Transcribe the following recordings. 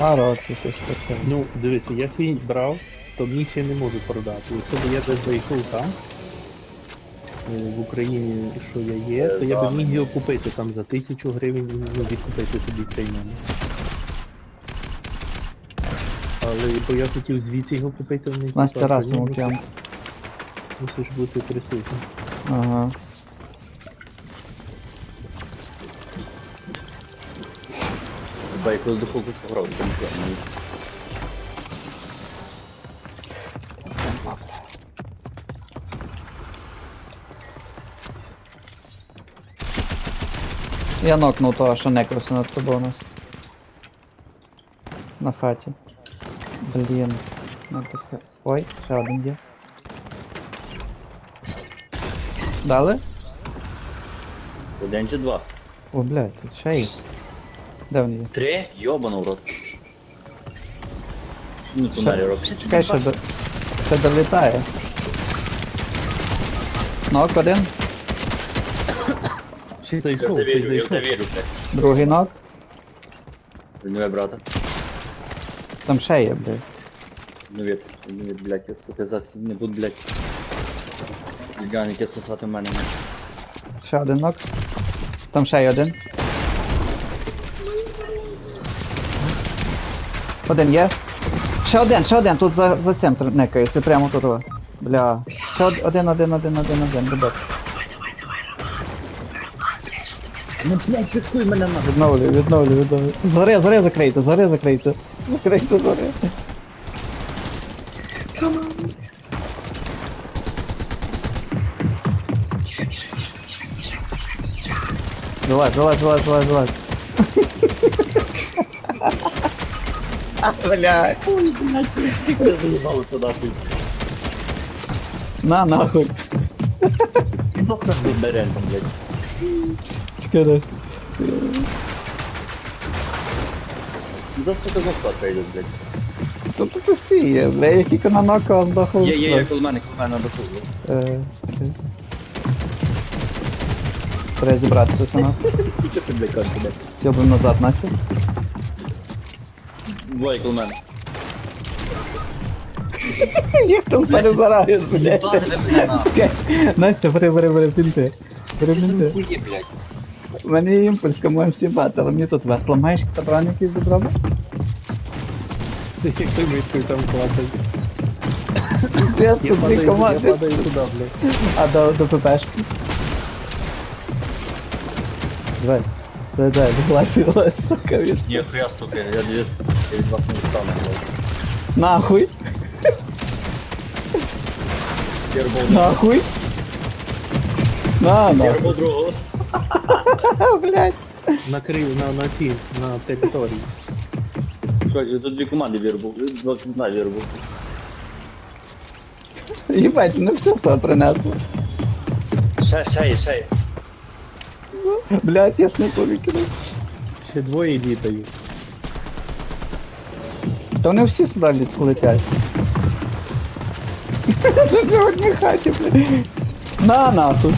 Пару чи щось таке. Ну, дивися, я свій брав, то мені ще не можу продати. Якщо б я десь зайшов там, е, в Україні, що я є, то я б міг його купити там за тисячу гривень, ну, відкупити собі цей номер. Але бо я хотів звідси його купити, вони Настя раз йому. Мусиш бути присутнім. Ага. Хіба якусь духовку пограв, там ні. Я нокнув того, що некроса над тобою Настя. На хаті. Блін. Ну таке. Ой, ще один є. Дали? Один чи два? О, блядь, тут ще є. Де вони є? Три? Йобану в рот. Ну, тунелі робить. Чекай, ще, до... ще долітає. Нок один, Чи Я зайшов, те чи вірю, я в зайшов. вірю, блядь. другий нок. Рівнує брата. Там ще є, блядь. Ну від, ну від, блядь, я, сука, зараз не буду, блядь. Ліганики сосати в мене. Ще один нок. Там ще є один. Один є. Ще один, ще один, тут за, за цим некається, прямо тут. о. Бля. Ще од- один, один, один, один, один, ребят. Ну, блядь, піскуй мене на. Відновлюю, відновлюю, відновлюю. Згори, згори закрийте, згори закрийте. Закрийте згори. Залазь, залазь, залазь, залазь, залазь. Блядь. Туди. На, нахуй. Ж берем там, блядь. Чекай. За сука, за склад прийдуть, блядь. Тут тут усі є, бля, я тільки на нока здохав. Є, є, є, коло мене, коло мене доху. Е. Треба зібратися все нахуй. Що ти, блядь, кажеш, блядь? Сьобуємо назад, Настя. Двоє коло мене. Їх там перебирають, блядь. Їбати ви мене, нахуй. Чекай. Настя, бери, бери, бери, пінти. Бери Ти пінти. хує, блядь. У мене є імпульс, кому всі бати, але мені тут весело. Маєш кабран якийсь добре? Як ти мишкою там клацаєш. Я Я тут дві падаю, я команди. падаю туди, блядь. А до, до ППшки. Давай. Давай, давай, вилазь, вилазь, сука, від... Ні, хуя, сука, я від, я від вас не встану, блядь. Нахуй, Фірбол, нахуй. На, нахуй. фірбол другого. Блядь. Накрив на, на ці, на території. Що, тут дві команди вірбу, два кінта вірбу. Ебать, ну все все принесло. Ще, ще є, ще є. Блядь, я снайпу викинув. Ще двоє літають. Та вони всі сюди лет- летять. Це в одній хаті, блядь. На, нахуй.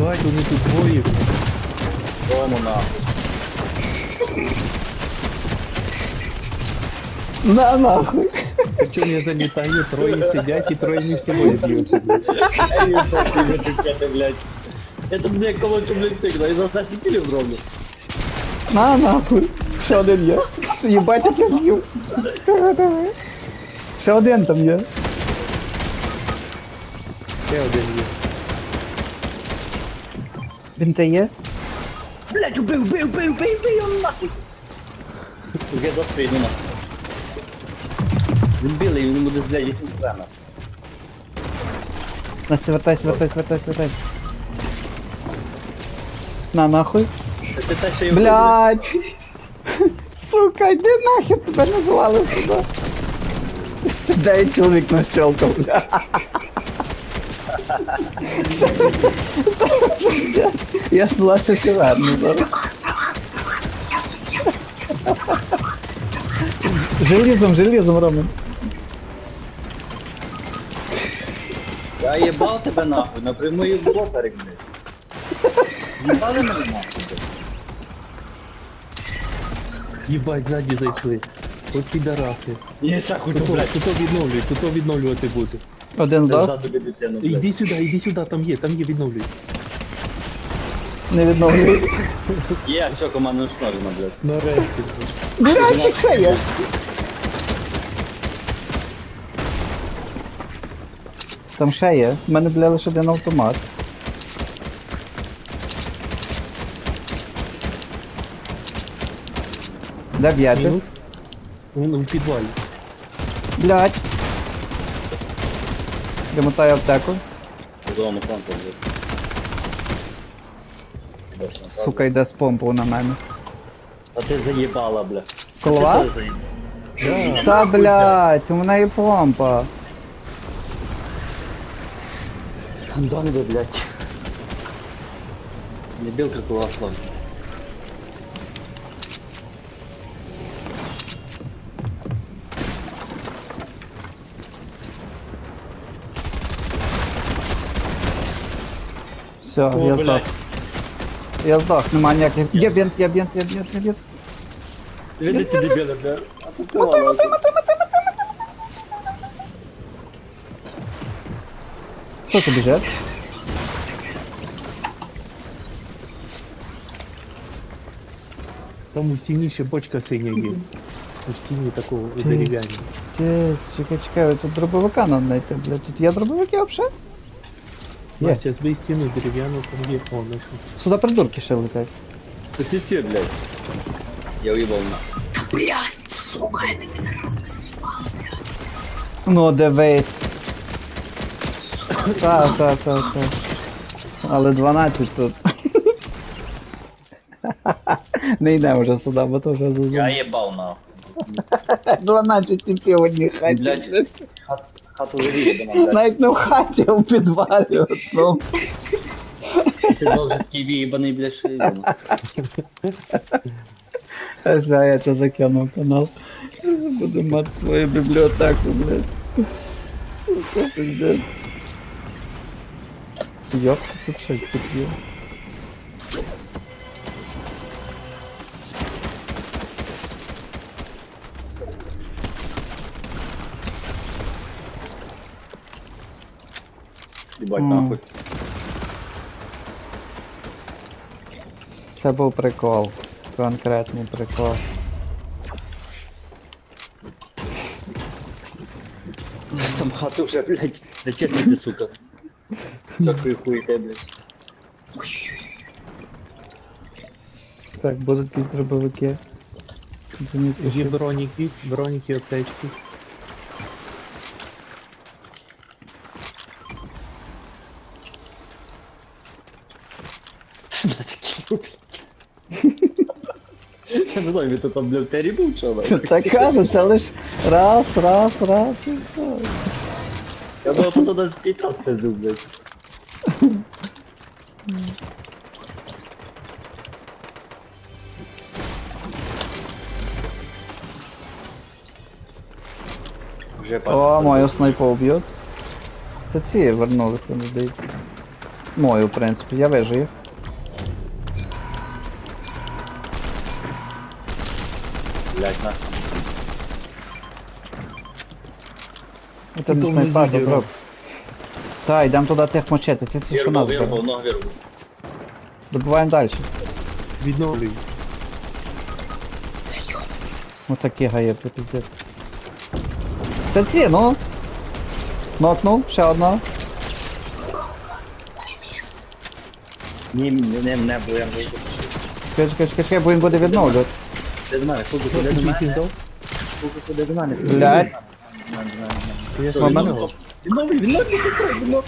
Бать, вони тут двоє. блядь. Тому нахуй. На, нахуй. Причому я залітаю, троє сидять і троє між собою б'ються. блядь. Ей, що ти витикати, блядь. Я тут, блядь, колонку, блядь, тикну, і за 10 кілів зроблю. На, нахуй. Ще один є. Єбать, як я з'їв. Ще один там є. Ще один є. Він те є? Блядь, убив, убив, убив, убив, убив, його нахуй. Я досвідно нахуй. Він білий, він буде, блядь, 8 стрена. Настя, вертайся, вертайся, вертайся, вертайся. На, нахуй. Те, що Блядь! Сука, йди нахер, тебе не звали сюди. Дев'ять чоловік нащелкав, бля. Я власне сіверну зараз. Желізом, желізом, Роман. Я їбав тебе нахуй, напряму їх блокарик, блядь. Їбали мене нахуй. Їбать, ззаді зайшли. От підараси. Є хочу, Тут, блядь. тут відновлюють, тут відновлювати буде. Один здав, Ззаду блядь. Іди сюди, іди сюди, там є, там є відновлюють. не відновлює. Є, все, команда шнорина, блядь. Нарешті. Блядь, ще є. Там ще є. У мене, бля, лише один автомат. Де б'єте? Мінус. Вон в підвалі. Блядь. Домотаю аптеку. Зону фронту, блядь. Сука, йде з помпу на мене. А ти заїбала, бля. Коло Ти вас? теж заїбала. Та блядь, у мене є помпа. Андон ви, блядь. Не білка колосла. Все, О, я здох. блядь. Я здох, нема ніяких. Є бінт, є бінт, є бінт, є бінт. Видите, дебіли, бля. А ти кого, блядь? Хто це біжить? Там у стіні ще бочка синя є. У стіні такого дерев'яні. Ти, чекай, чекай, тут дробовика надо знайти, блядь. Тут є дробовики взагалі? Є. Настя, збий стіну дерев'яну, там є. О, знайшов. Сюди придурки ще летять. Це ці, блядь. Я уїбав на. Блядь, сука, это пидораска заебала. Ну, дивись. Так, так, так, так. Але 12 тут. Не йде вже сюди, бо то вже Я зазум. їбав на. 12 типів в одній хаті. Блядь. Хат, хату завіє до нас, Навіть не в хаті, а в підвалі. оцьому. блядь. Ти довжий такий віїбаний, блядь, що їбаний. А що я це закинув канал. Буду мати свою бібліотеку, блядь. Сука, пиздец. Йоп, тут що тут є? Їбать, М. нахуй. Це був прикол. Конкретний прикол. Там хату вже, блядь, зачистити, сука. Всякої хуйте, блядь. Так, будуть якісь дробовики. Є броніки, броніки, аптечки. Не знаю, він там, блядь, Террі був, чи що? Так кажу, це лиш раз, раз, раз і все. Я думав, що туди п'ять раз пиздив, блядь. Вже О, мою снайпу уб'ють. Це ці вернулися, не здається. Мою, в принципі, я вижу Ти не снайпа, дірок. Так, йдемо туди тих мочити, це ці що Вірвав, нас вірвав, ногу вірвав. Добуваємо далі. Відновлюють. Оце кига є, тут піздець. Це ці, ну. Нокнув, ще одна. Ні, не, не, не, бо я не йду. Чекай, чекай, чекай, чекай, бо він буде відновлювати. Де до мене, худи, ходи до мене. Худи, ходи до мене. Блядь. Все, Момент. відновлю. Відновлю, відновлю, відновлю.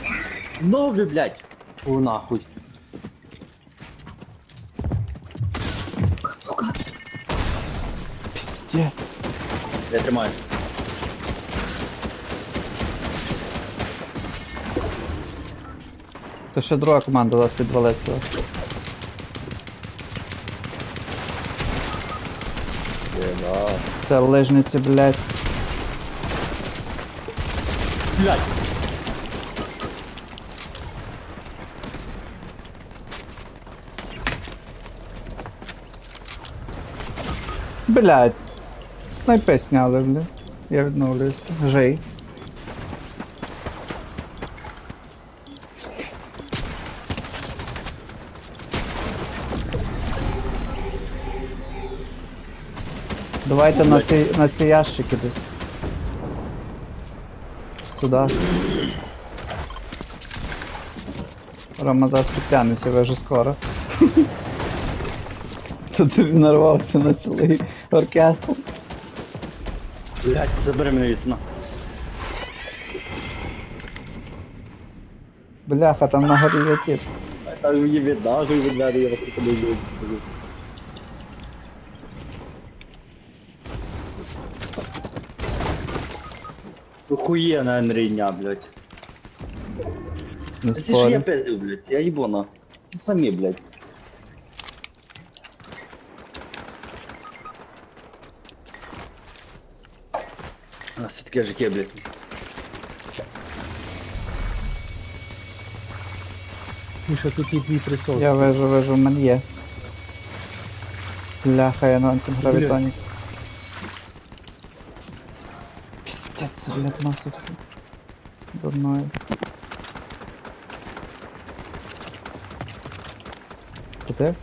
Відновлю, блядь. О, нахуй. Піздець. Я тримаю. Це ще друга команда у вас підвалиться. Це лижниці, блядь. Блядь. Блядь. Снайпи сняли, блядь. Я відновлююся. Жий. Давайте на ці, на ці ящики десь. Сюда. Рамазас підтягнеться ви вже скоро. Тут він нарвався на цілий оркестр. Блядь, забери мене вісно. Бляха, там на горі тип. Та віддажу від мене, я вас і куди Охуєна Андрійня, блядь. Не Це ж я спорю. пиздив, блядь, я їбона. Це самі, блядь. А, все таке життя, блядь. Міша, тут є дві присоски. Я вижу, вижу, в мене є. Бляха, я на антигравітоні. Блядь, носиться. Дурною. Це ти?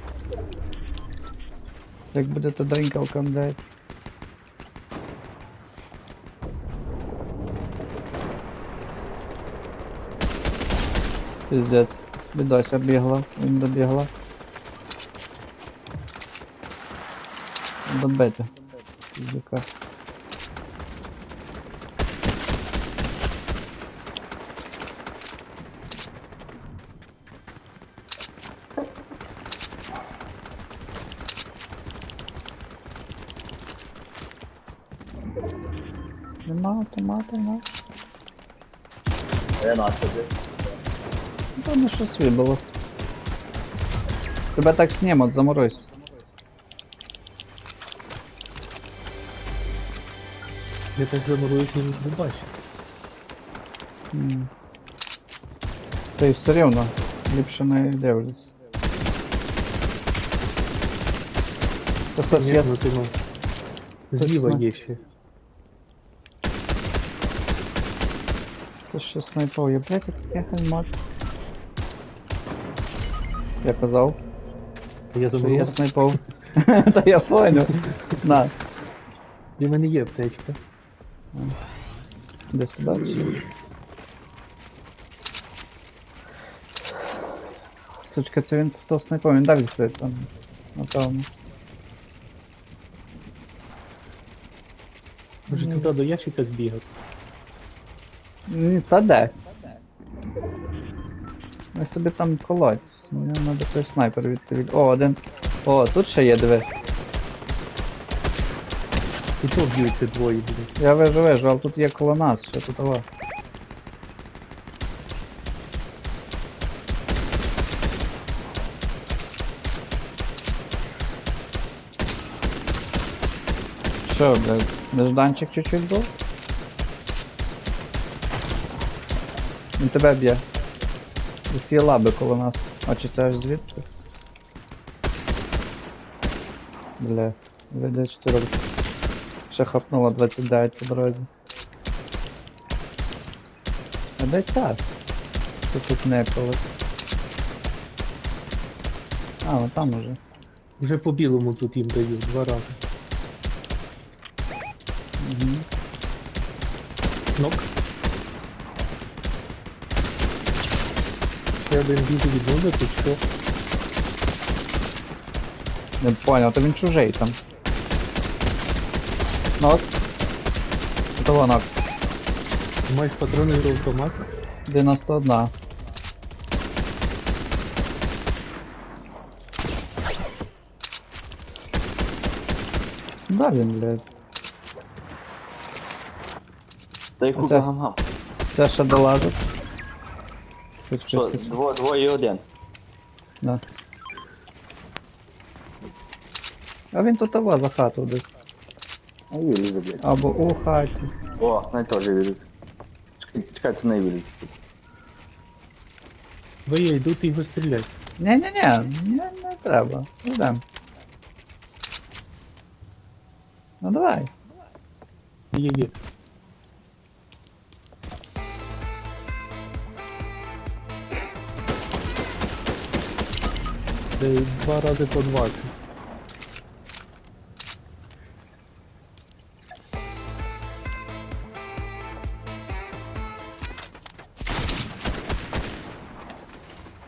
Як буде то дринкалкам дать. Піздець. Бідося бігла, він добігла. Добити. Піздюка. Нема автомата, нема. Я на тобі. Та не щось вибило. Тебе так снімуть, заморозь. Я так замуруюсь, не не бачу. М. Та й все рівно, ліпше не дивлюсь. То хтось Ні, є. ну, ти, ну, Зліва є ще. Хтось ще снайпов є, блядь, я хаймак. Я казав, Я що я снайпов. Та я понял. На, І в мене є аптечка. де сюди. Сучка, це він з того снайпов, він далі стоїть там. Напевно. Може туди до ящика збігати. Ні, та де? Ми собі там колоть. Мені треба той снайпер відповідь. О, один. О, тут ще є диви. І чого б'ються двоє, блядь? Я вижу, вижу, але тут є коло нас, що тут того. Що, блядь, нежданчик чуть-чуть був? Він тебе б'є. Десь є лаби коло нас. А чи це аж звідти? Бля, видає 4 Ще хапнуло 29 по дорозі. А де ця? Що тут не коли? А, вон там уже. Вже по білому тут їм дають два рази. Угу. Нок. Ще один біжу відновити, що? Не понял, то він чужий там. Нок. Того нок. Маєш патрони до автомата? 91. Да він, блядь. Та й Оце. гам-гам. Це ще долазить. Хоч Що, щось. дво- двоє і один. Да. А він тут того за хату десь. А вилізе, блядь. Або у хаті. О, най теж виліз. Чекай, чекай, це не виліз. Ви я йду, ти його стріляй. Ні-ні-ні, не, не треба. Йдем. Ну давай. Є, є. Це два рази по 20.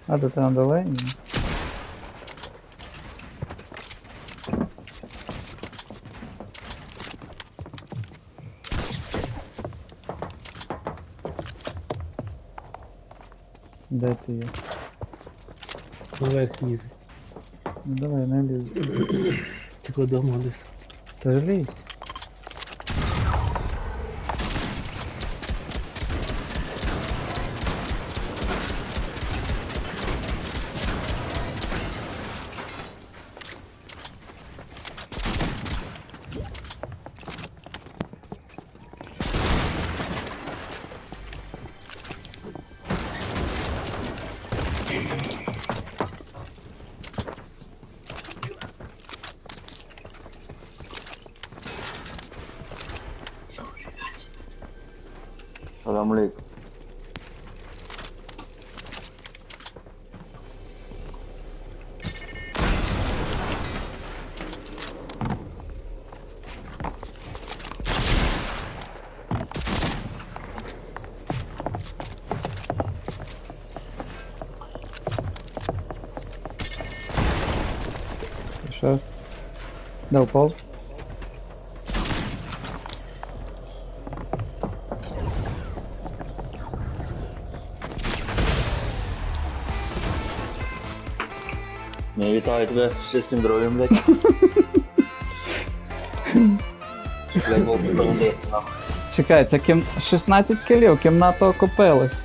А де ти на долині? Де ти є? Наверх. Ну давай, не лізь. Тільки дома десь. Та лізь. Що? Де впав? Не вітаю тебе з чистим здоров'ям, блядь. Нахуй. Чекай, це кім... 16 кілів, кімната окупилась.